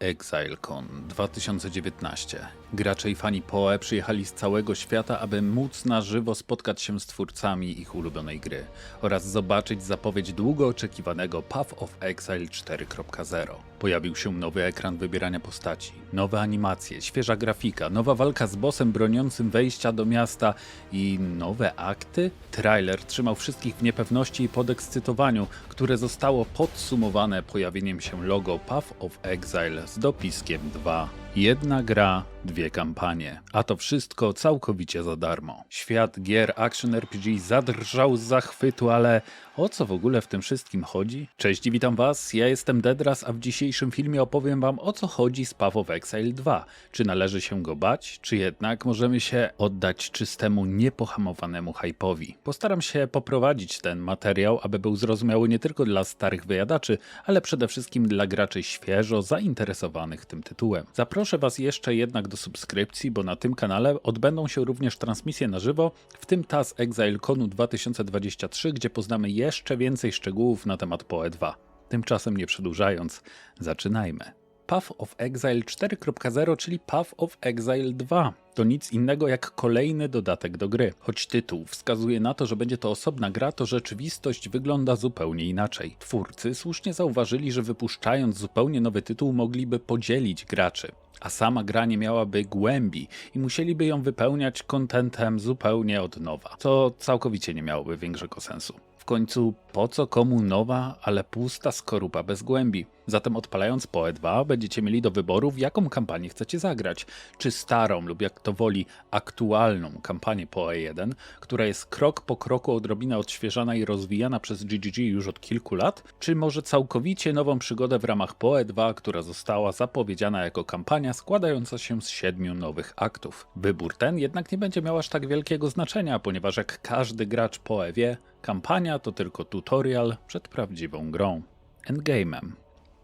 ExileCon 2019. Gracze i fani PoE przyjechali z całego świata, aby móc na żywo spotkać się z twórcami ich ulubionej gry oraz zobaczyć zapowiedź długo oczekiwanego Path of Exile 4.0. Pojawił się nowy ekran wybierania postaci, nowe animacje, świeża grafika, nowa walka z bossem broniącym wejścia do miasta i nowe akty? Trailer trzymał wszystkich w niepewności i podekscytowaniu, które zostało podsumowane pojawieniem się logo Path of Exile z dopiskiem 2. Jedna gra, dwie kampanie, a to wszystko całkowicie za darmo. Świat gier Action RPG zadrżał z zachwytu, ale o co w ogóle w tym wszystkim chodzi? Cześć, witam was, ja jestem Dedras, a w dzisiejszym filmie opowiem wam o co chodzi z Path of Exile 2. Czy należy się go bać, czy jednak możemy się oddać czystemu, niepohamowanemu hype'owi. Postaram się poprowadzić ten materiał, aby był zrozumiały nie tylko dla starych wyjadaczy, ale przede wszystkim dla graczy świeżo zainteresowanych tym tytułem. Zaproszę was jeszcze jednak do subskrypcji, bo na tym kanale odbędą się również transmisje na żywo, w tym ta z ExileConu 2023, gdzie poznamy jeszcze więcej szczegółów na temat PoE 2. Tymczasem nie przedłużając, zaczynajmy. Path of Exile 4.0, czyli Path of Exile 2. To nic innego jak kolejny dodatek do gry. Choć tytuł wskazuje na to, że będzie to osobna gra, to rzeczywistość wygląda zupełnie inaczej. Twórcy słusznie zauważyli, że wypuszczając zupełnie nowy tytuł mogliby podzielić graczy. A sama gra nie miałaby głębi i musieliby ją wypełniać kontentem zupełnie od nowa, co całkowicie nie miałoby większego sensu. Końcu po co komu nowa, ale pusta skorupa bez głębi? Zatem odpalając PoE 2 będziecie mieli do wyboru w jaką kampanię chcecie zagrać. Czy starą lub jak to woli aktualną kampanię PoE 1, która jest krok po kroku odrobinę odświeżana i rozwijana przez GGG już od kilku lat, czy może całkowicie nową przygodę w ramach PoE 2, która została zapowiedziana jako kampania składająca się z siedmiu nowych aktów. Wybór ten jednak nie będzie miał aż tak wielkiego znaczenia, ponieważ jak każdy gracz PoE wie, kampania to tylko tutorial przed prawdziwą grą. Endgame'em.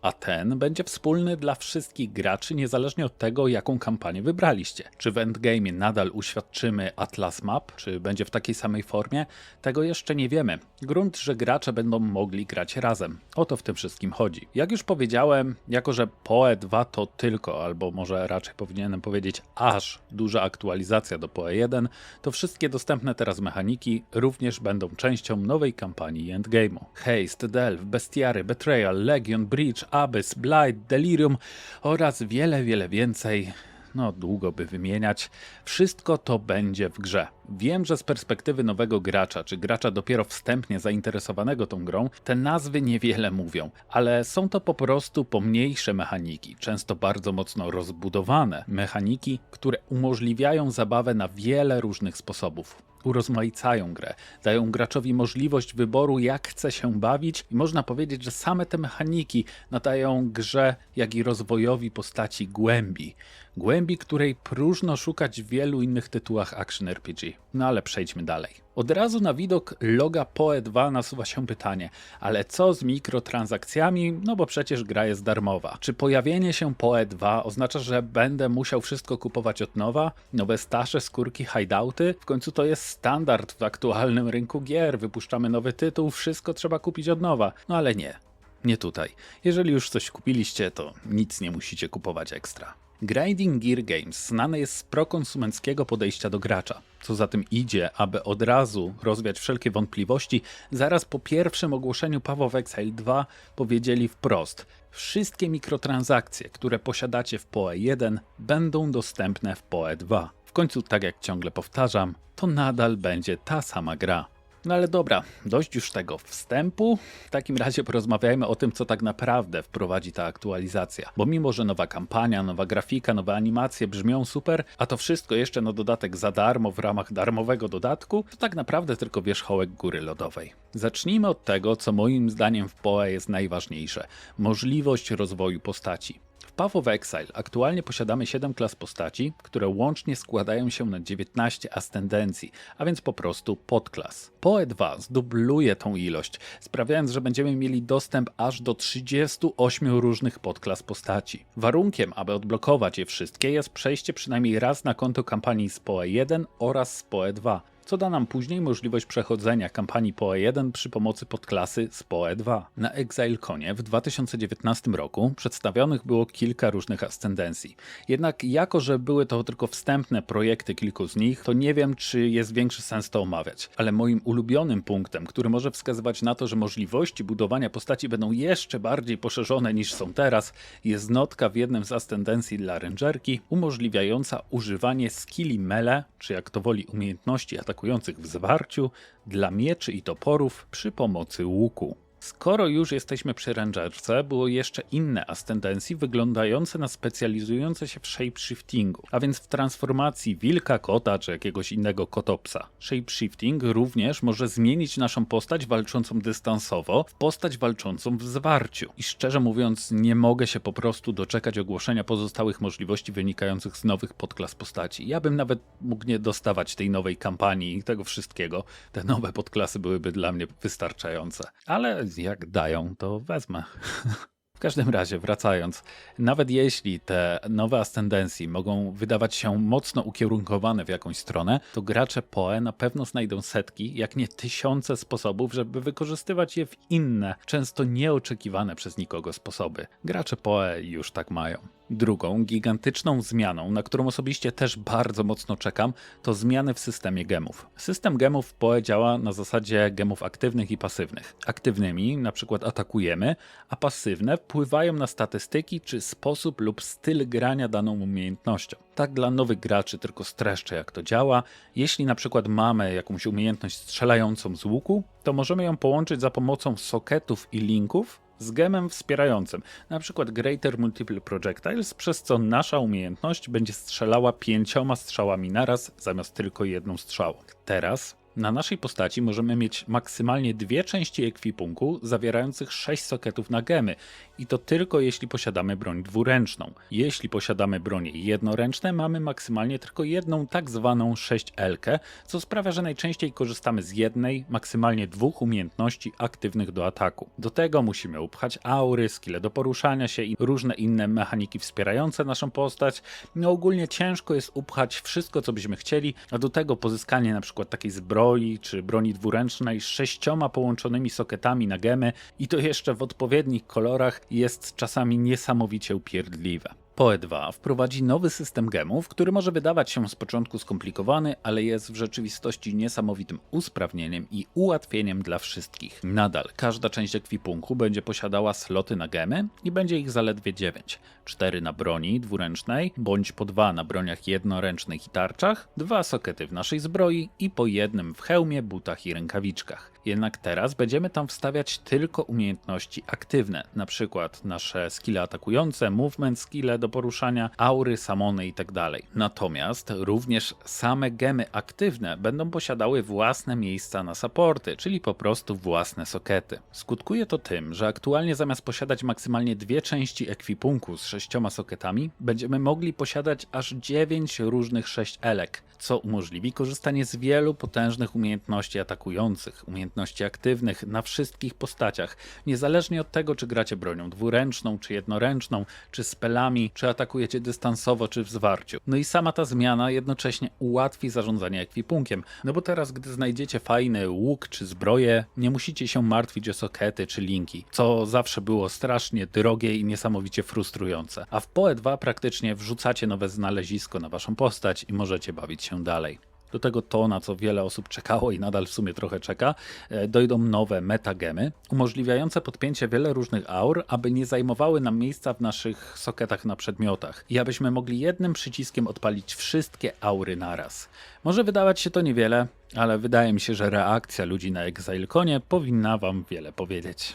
A ten będzie wspólny dla wszystkich graczy, niezależnie od tego, jaką kampanię wybraliście. Czy w endgame nadal uświadczymy Atlas Map, czy będzie w takiej samej formie, tego jeszcze nie wiemy. Grunt, że gracze będą mogli grać razem. O to w tym wszystkim chodzi. Jak już powiedziałem, jako że PoE 2 to tylko, albo może raczej powinienem powiedzieć aż duża aktualizacja do PoE 1, to wszystkie dostępne teraz mechaniki również będą częścią nowej kampanii endgame'u. Haste, Delve, Bestiary, Betrayal, Legion, Breach, Abyss, Blight, Delirium oraz wiele, wiele więcej. No, długo by wymieniać. Wszystko to będzie w grze. Wiem, że z perspektywy nowego gracza, czy gracza dopiero wstępnie zainteresowanego tą grą, te nazwy niewiele mówią, ale są to po prostu pomniejsze mechaniki, często bardzo mocno rozbudowane mechaniki, które umożliwiają zabawę na wiele różnych sposobów urozmaicają grę, dają graczowi możliwość wyboru, jak chce się bawić, i można powiedzieć, że same te mechaniki nadają grze, jak i rozwojowi postaci głębi. Głębi, której próżno szukać w wielu innych tytułach action RPG. No ale przejdźmy dalej. Od razu na widok loga PoE 2 nasuwa się pytanie, ale co z mikrotransakcjami? No bo przecież gra jest darmowa. Czy pojawienie się PoE 2 oznacza, że będę musiał wszystko kupować od nowa? Nowe stasze, skórki, hideouty? W końcu to jest standard w aktualnym rynku gier. Wypuszczamy nowy tytuł, wszystko trzeba kupić od nowa. No ale nie. Nie tutaj. Jeżeli już coś kupiliście, to nic nie musicie kupować ekstra. Grinding Gear Games znane jest z prokonsumenckiego podejścia do gracza. Co za tym idzie, aby od razu rozwiać wszelkie wątpliwości, zaraz po pierwszym ogłoszeniu of Exile 2 powiedzieli wprost: Wszystkie mikrotransakcje, które posiadacie w PoE 1, będą dostępne w PoE 2. W końcu, tak jak ciągle powtarzam, to nadal będzie ta sama gra. No ale dobra, dość już tego wstępu. W takim razie porozmawiajmy o tym, co tak naprawdę wprowadzi ta aktualizacja. Bo mimo, że nowa kampania, nowa grafika, nowe animacje brzmią super, a to wszystko jeszcze na dodatek za darmo w ramach darmowego dodatku, to tak naprawdę tylko wierzchołek góry lodowej. Zacznijmy od tego, co moim zdaniem w PoE jest najważniejsze. Możliwość rozwoju postaci. W Path of Exile aktualnie posiadamy 7 klas postaci, które łącznie składają się na 19 ascendencji, a więc po prostu podklas. PoE 2 zdubluje tą ilość, sprawiając, że będziemy mieli dostęp aż do 38 różnych podklas postaci. Warunkiem, aby odblokować je wszystkie jest przejście przynajmniej raz na konto kampanii z PoE 1 oraz z PoE 2. co da nam później możliwość przechodzenia kampanii PoE1 przy pomocy podklasy z PoE2. Na ExileConie w 2019 roku przedstawionych było kilka różnych ascendencji. Jednak jako, że były to tylko wstępne projekty kilku z nich, to nie wiem, czy jest większy sens to omawiać. Ale moim ulubionym punktem, który może wskazywać na to, że możliwości budowania postaci będą jeszcze bardziej poszerzone niż są teraz, jest notka w jednym z ascendencji dla rangerki, umożliwiająca używanie skilli mele, czy jak to woli umiejętności atakujących w zwarciu, dla mieczy i toporów przy pomocy łuku. Skoro już jesteśmy przy rangerce, było jeszcze inne ascendencji wyglądające na specjalizujące się w shapeshiftingu, a więc w transformacji wilka, kota czy jakiegoś innego kotopsa. Shapeshifting również może zmienić naszą postać walczącą dystansowo w postać walczącą w zwarciu. I szczerze mówiąc, nie mogę się po prostu doczekać ogłoszenia pozostałych możliwości wynikających z nowych podklas postaci. Ja bym nawet mógł nie dostawać tej nowej kampanii i tego wszystkiego. Te nowe podklasy byłyby dla mnie wystarczające. Ale jak dają, to wezmę. W każdym razie, wracając, nawet jeśli te nowe ascendencje mogą wydawać się mocno ukierunkowane w jakąś stronę, to gracze PoE na pewno znajdą setki, jak nie tysiące sposobów, żeby wykorzystywać je w inne, często nieoczekiwane przez nikogo sposoby. Gracze PoE już tak mają. Drugą gigantyczną zmianą, na którą osobiście też bardzo mocno czekam, to zmiany w systemie gemów. System gemów PoE działa na zasadzie gemów aktywnych i pasywnych. Aktywnymi na przykład atakujemy, a pasywne wpływają na statystyki czy sposób lub styl grania daną umiejętnością. Tak dla nowych graczy tylko streszczę jak to działa. Jeśli na przykład mamy jakąś umiejętność strzelającą z łuku, to możemy ją połączyć za pomocą soketów i linków z gemem wspierającym, przykład Greater Multiple Projectiles, przez co nasza umiejętność będzie strzelała pięcioma strzałami naraz zamiast tylko jedną strzałą. Teraz na naszej postaci możemy mieć maksymalnie dwie części ekwipunku zawierających 6 soketów na gemy i to tylko jeśli posiadamy broń dwuręczną. Jeśli posiadamy bronie jednoręczne, mamy maksymalnie tylko jedną tak zwaną 6L, co sprawia, że najczęściej korzystamy z jednej, maksymalnie dwóch umiejętności aktywnych do ataku. Do tego musimy upchać aury, skille do poruszania się i różne inne mechaniki wspierające naszą postać. No ogólnie ciężko jest upchać wszystko, co byśmy chcieli, a do tego pozyskanie na przykład takiej zbroi czy broni dwuręcznej z sześcioma połączonymi soketami na gemy i to jeszcze w odpowiednich kolorach jest czasami niesamowicie upierdliwe. PoE2 wprowadzi nowy system gemów, który może wydawać się z początku skomplikowany, ale jest w rzeczywistości niesamowitym usprawnieniem i ułatwieniem dla wszystkich. Nadal każda część ekwipunku będzie posiadała sloty na gemy i będzie ich zaledwie 9. 4 na broni dwuręcznej, bądź po 2 na broniach jednoręcznych i tarczach, dwa sokety w naszej zbroi i po jednym w hełmie, butach i rękawiczkach. Jednak teraz będziemy tam wstawiać tylko umiejętności aktywne, na przykład nasze skille atakujące, movement skille do poruszania, aury, samony itd. Natomiast również same gemy aktywne będą posiadały własne miejsca na supporty, czyli po prostu własne sokety. Skutkuje to tym, że aktualnie zamiast posiadać maksymalnie dwie części ekwipunku z sześcioma soketami, będziemy mogli posiadać aż 9 różnych 6 elek, co umożliwi korzystanie z wielu potężnych umiejętności atakujących, umiejętności aktywnych na wszystkich postaciach, niezależnie od tego, czy gracie bronią dwuręczną, czy jednoręczną, czy spelami, czy atakujecie dystansowo, czy w zwarciu. No i sama ta zmiana jednocześnie ułatwi zarządzanie ekwipunkiem, no bo teraz, gdy znajdziecie fajny łuk czy zbroję, nie musicie się martwić o sokety czy linki, co zawsze było strasznie drogie i niesamowicie frustrujące. A w PoE 2 praktycznie wrzucacie nowe znalezisko na waszą postać i możecie bawić się dalej. Do tego to, na co wiele osób czekało i nadal w sumie trochę czeka, e, dojdą nowe metagemy, umożliwiające podpięcie wiele różnych aur, aby nie zajmowały nam miejsca w naszych soketach na przedmiotach i abyśmy mogli jednym przyciskiem odpalić wszystkie aury naraz. Może wydawać się to niewiele, ale wydaje mi się, że reakcja ludzi na ExileConie powinna wam wiele powiedzieć.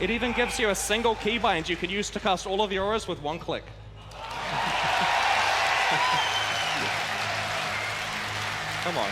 It even gives you a single keybind you could use to cast all of with one click. Come on.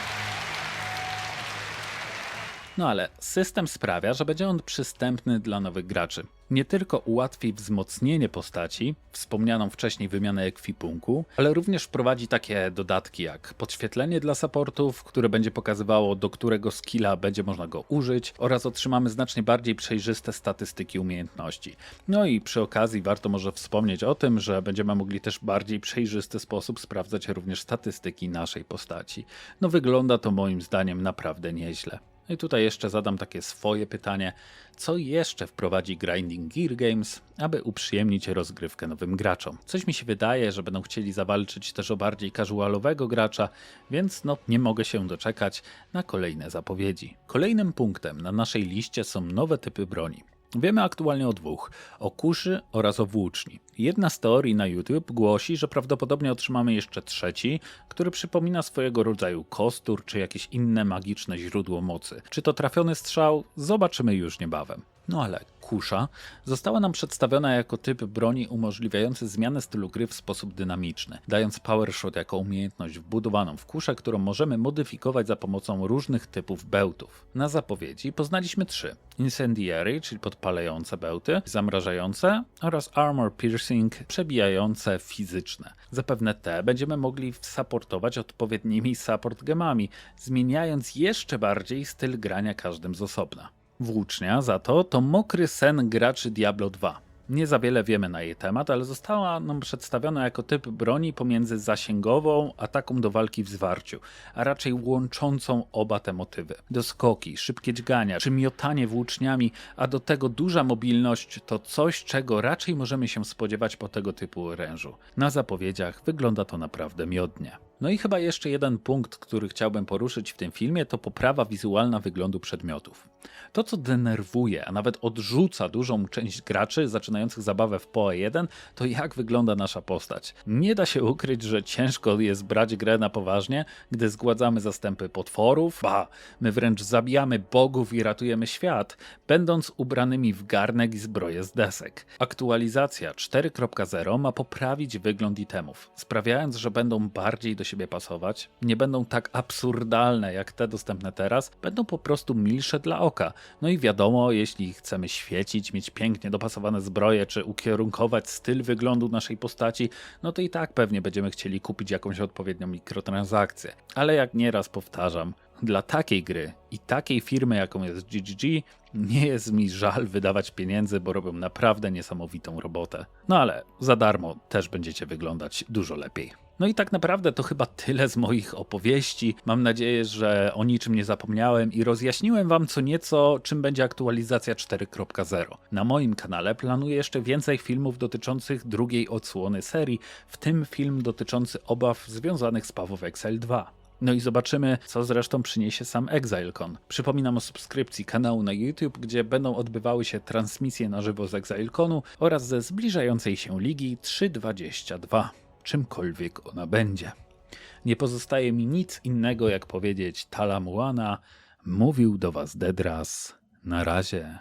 No ale system sprawia, że będzie on przystępny dla nowych graczy. Nie tylko ułatwi wzmocnienie postaci, wspomnianą wcześniej wymianę ekwipunku, ale również wprowadzi takie dodatki jak podświetlenie dla supportów, które będzie pokazywało do którego skilla będzie można go użyć oraz otrzymamy znacznie bardziej przejrzyste statystyki umiejętności. No i przy okazji warto może wspomnieć o tym, że będziemy mogli też bardziej przejrzysty sposób sprawdzać również statystyki naszej postaci. No wygląda to moim zdaniem naprawdę nieźle. No i tutaj jeszcze zadam takie swoje pytanie, co jeszcze wprowadzi Grinding Gear Games, aby uprzyjemnić rozgrywkę nowym graczom. Coś mi się wydaje, że będą chcieli zawalczyć też o bardziej casualowego gracza, więc no nie mogę się doczekać na kolejne zapowiedzi. Kolejnym punktem na naszej liście są nowe typy broni. Wiemy aktualnie o dwóch: o kuszy oraz o włóczni. Jedna z teorii na YouTube głosi, że prawdopodobnie otrzymamy jeszcze trzeci, który przypomina swojego rodzaju kostur czy jakieś inne magiczne źródło mocy. Czy to trafiony strzał? Zobaczymy już niebawem. No ale kusza została nam przedstawiona jako typ broni umożliwiający zmianę stylu gry w sposób dynamiczny, dając Power Shot jako umiejętność wbudowaną w kuszę, którą możemy modyfikować za pomocą różnych typów bełtów. Na zapowiedzi poznaliśmy trzy: Incendiary, czyli podpalające bełty, zamrażające oraz Armor Piercing, przebijające fizyczne. Zapewne te będziemy mogli supportować odpowiednimi support gemami, zmieniając jeszcze bardziej styl grania każdym z osobna. Włócznia za to to mokry sen graczy Diablo 2. Nie za wiele wiemy na jej temat, ale została nam przedstawiona jako typ broni pomiędzy zasięgową a taką do walki w zwarciu, a raczej łączącą oba te motywy. Doskoki, szybkie dźgania czy miotanie włóczniami, a do tego duża mobilność to coś, czego raczej możemy się spodziewać po tego typu orężu. Na zapowiedziach wygląda to naprawdę miodnie. No i chyba jeszcze jeden punkt, który chciałbym poruszyć w tym filmie, to poprawa wizualna wyglądu przedmiotów. To, co denerwuje, a nawet odrzuca dużą część graczy zaczynających zabawę w PoE 1, to jak wygląda nasza postać. Nie da się ukryć, że ciężko jest brać grę na poważnie, gdy zgładzamy zastępy potworów, ba, my wręcz zabijamy bogów i ratujemy świat, będąc ubranymi w garnek i zbroję z desek. Aktualizacja 4.0 ma poprawić wygląd itemów, sprawiając, że będą bardziej do siebie pasować, nie będą tak absurdalne jak te dostępne teraz, będą po prostu milsze dla oka. No i wiadomo, jeśli chcemy świecić, mieć pięknie dopasowane zbroje, czy ukierunkować styl wyglądu naszej postaci, no to i tak pewnie będziemy chcieli kupić jakąś odpowiednią mikrotransakcję. Ale jak nieraz powtarzam, dla takiej gry i takiej firmy, jaką jest GGG, nie jest mi żal wydawać pieniędzy, bo robią naprawdę niesamowitą robotę. No ale za darmo też będziecie wyglądać dużo lepiej. No i tak naprawdę to chyba tyle z moich opowieści. Mam nadzieję, że o niczym nie zapomniałem i rozjaśniłem Wam co nieco, czym będzie aktualizacja 4.0. Na moim kanale planuję jeszcze więcej filmów dotyczących drugiej odsłony serii, w tym film dotyczący obaw związanych z Pawów Excel 2. No i zobaczymy, co zresztą przyniesie sam ExileCon. Przypominam o subskrypcji kanału na YouTube, gdzie będą odbywały się transmisje na żywo z ExileConu oraz ze zbliżającej się ligi 3.22 czymkolwiek ona będzie. Nie pozostaje mi nic innego, jak powiedzieć Talamuana, mówił do was Dedras. Na razie.